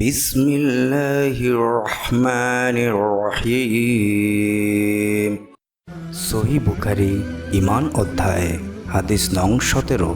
بسم الله الرحمن الرحيم সহি বুখারি ইমান অধ্যায় হাদিস নং সতেরো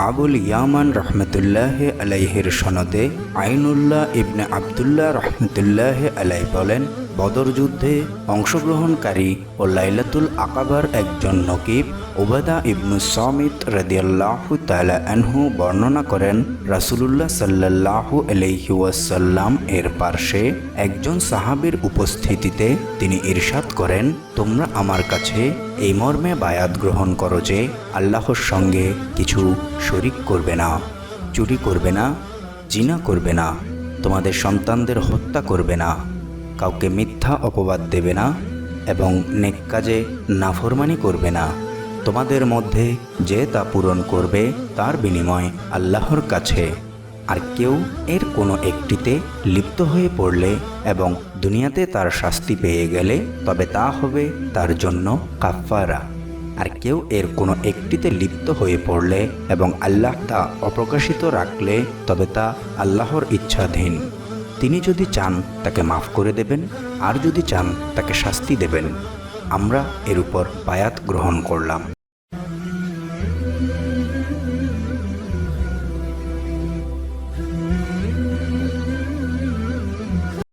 আবুল ইয়ামান রহমতুল্লাহ আলাইহের সনদে আইনুল্লাহ ইবনে আবদুল্লাহ রহমতুল্লাহ আলাই বলেন বদর যুদ্ধে অংশগ্রহণকারী ও লাইলাতুল আকাবার একজন নকিব ওবাদা ইবনু সমিত রদিয়াল্লাহু তালা আনহু বর্ণনা করেন, রাসুলুল্লাহ সাল্লাল্লাহু আলাইহি ওয়াসাল্লাম এর পার্শ্বে একজন সাহাবীর উপস্থিতিতে তিনি ইরশাদ করেন, তোমরা আমার কাছে এই মর্মে বায়াত গ্রহণ করো যে আল্লাহর সঙ্গে কিছু শরিক করবে না, চুরি করবে না, জিনা করবে না, তোমাদের সন্তানদের হত্যা করবে না। কাউকে মিথ্যা অপবাদ দেবে না এবং নেক কাজে নাফরমানি করবে না। তোমাদের মধ্যে যে তা পূরণ করবে, তার বিনিময় আল্লাহর কাছে। আর কেউ এর কোনো একটিতে লিপ্ত হয়ে পড়লে এবং দুনিয়াতে তার শাস্তি পেয়ে গেলে, তবে তা হবে তার জন্য কাফারা আর কেউ এর কোনো একটিতে লিপ্ত হয়ে পড়লে এবং আল্লাহ তা অপ্রকাশিত রাখলে, তবে তা আল্লাহর ইচ্ছাধীন। তিনি যদি চান তাকে মাফ করে দেবেন, আর যদি চান তাকে শাস্তি দেবেন, আমরা এর উপর বায়াত গ্রহণ করলাম।